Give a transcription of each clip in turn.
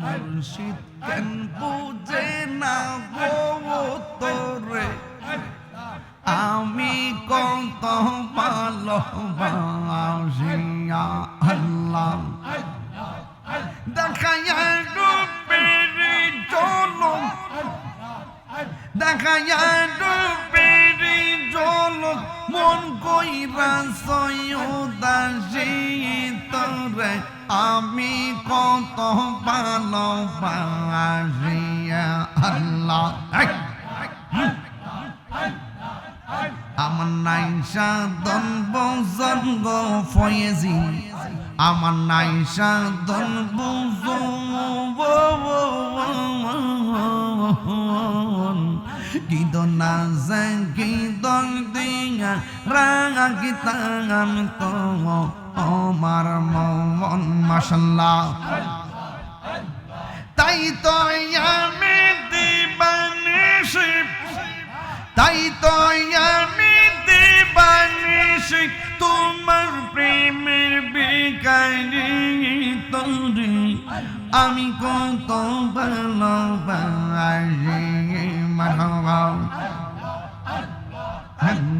মুর্শিদ কেন বুঝে না গো তোরে আমি কত ভালোবাসিয়া আল্লাহ। দেখাইয়া ডুবের জলম দেখাইয়া ডুবের জলম মন কইরা সয়দাসী তোরে আমি কত ভালোবাসিয়া আল্লাহ। আমার নাই দন বজন গো ফয়েজি। আমার নাইশা দন বজন গিদনা যায় গিদন দিয়া রাঙা গীতাম তো আমার মন মাসাল্লাহ তাই তো আমি দিবানে শিব তাই তো আমি দেবানিস তোমার প্রেমের বেকারি তরি আমি কত ভালোবাসি মানবা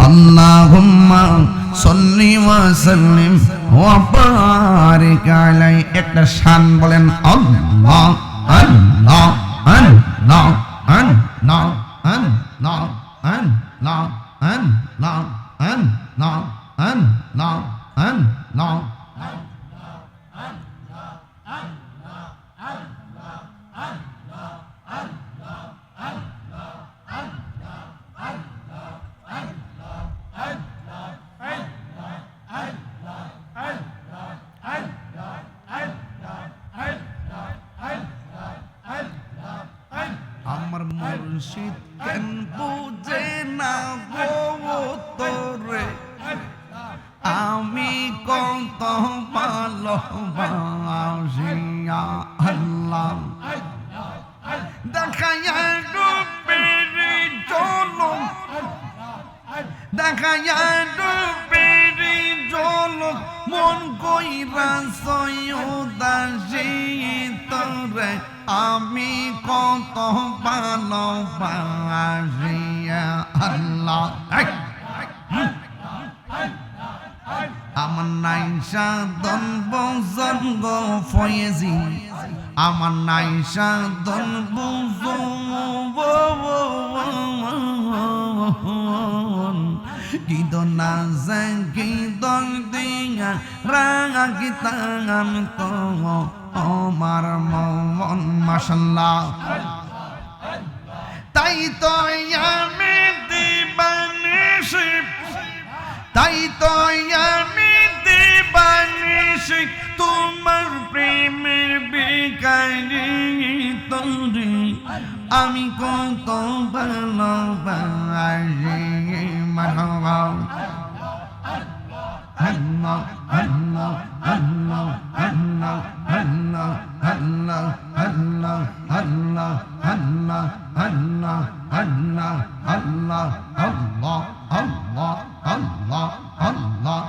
اللهم صل وسلم وبارك عليه একটা শান বলেন আল্লাহ আল্লাহ আল্লাহ আল্লাহ আল্লাহ আল্লাহ আল্লাহ আল্লাহ আল্লাহ আল্লাহ আমার মুর্শিদ কেন বুঝে না তোরে। আমি কত ভালোবাসিয়া আল্লাহ দেখাইয়া ডুবের জলম দেখাইয়া ডুবের জলম মন কইরা সয়দাসী তোরে। আমি কত ভালোবাসিয়া আল্লাহ! আমার নাই সাধন বজন গো ফয়েজি আমার নাই সাধন বজন Gido na zen gido dinga Ranga gita ngam to Omar mawon mashallah তাই তো আমি দিবানিশিক তাই তো আমি দিবানিশিক তোমার প্রেমের বিকারি তরি আমি কত ভালোবাসি মানবা আল্লাহ আল্লাহ আল্লাহ আল্লাহ আল্লাহ আল্লাহ আল্লাহ আল্লাহ আল্লাহ আল্লাহ আল্লাহ আল্লাহ আল্লাহ আল্লাহ আল্লাহ আল্লাহ আল্লাহ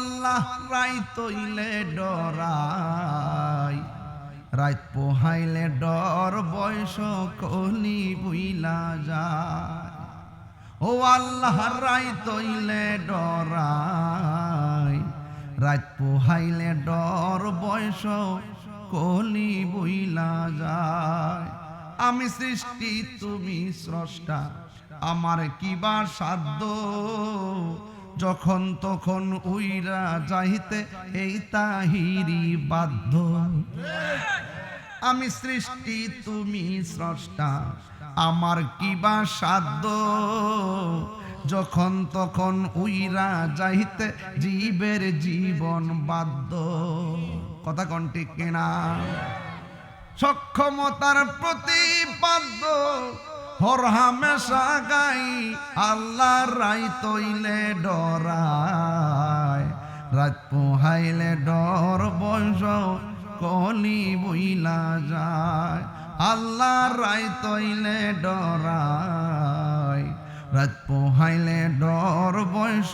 ওয়াল্লাহ রাই তৈলে ডরাই। রাত পোহাইলে ডর, বয়স কলি বুইলা যায়। ও আল্লাহ রাই তৈলে ডরাই। রাত পোহাইলে ডর, বয়স কলি বইলা যায়। আমি সৃষ্টি, তুমি স্রষ্টা, আমার কিবা সাধ্য? যখন তখন উইরা যাইতে এই তাহিরি বাধ্য। আমি সৃষ্টি, তুমি স্রষ্টা, আমার কিবা সাধ্য। যখন তখন উইরা যাইতে জীবের জীবন বাধ্য। কথা কণ্ঠে কেনা? সক্ষমতার প্রতিপাদ্য। হর হামেশা গাই আল্লাহ রাই তৈলে ডরায়। রাত পোহাইলে ডর বয়স কলি বইলা যায়। আল্লাহ রাই তৈলে ডরায়। রাত পোহাইলে ডর বয়স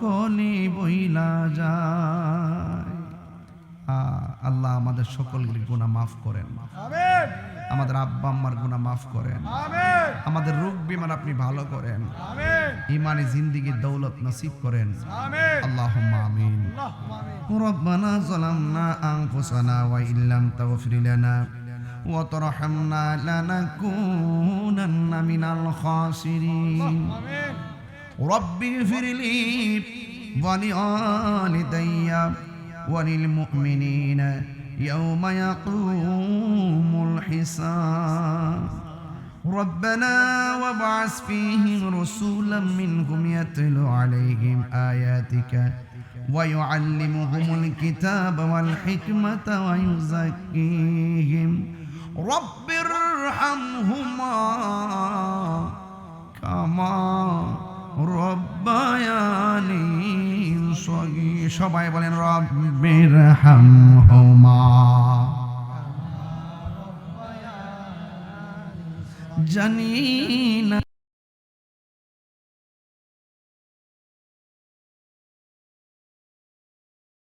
কলি বইলা যায়। আল্লাহ আমাদের সকলগুলি গুনাহ মাফ করেন আমেন আমাদের আব্বা আম্মার গুনাহ মাফ করেন আমেন আমাদের রোগ বিমার আপনি ভালো করেন আমেন ইমানি জিন্দিগির দৌলত নসিব করেন আমেন আল্লাহুম্মা আমিন আল্লাহুম্মা আমিন ربنا ظلمنا أنفسنا وإن لم تغفر لنا وترحمنا لنكونن من الخاسرين আমেন رب اغفر لي ولوالدي وللمؤمنين يوم يقوم الحساب. ربنا وابعث فيهم رسولا منهم يتلو عليهم آياتك ويعلمهم الكتاب والحكمة ويزكيهم. رب ارحمهما কামা রব্বায়ানি সবাই বলেন রব্বির হামহুমা জানি না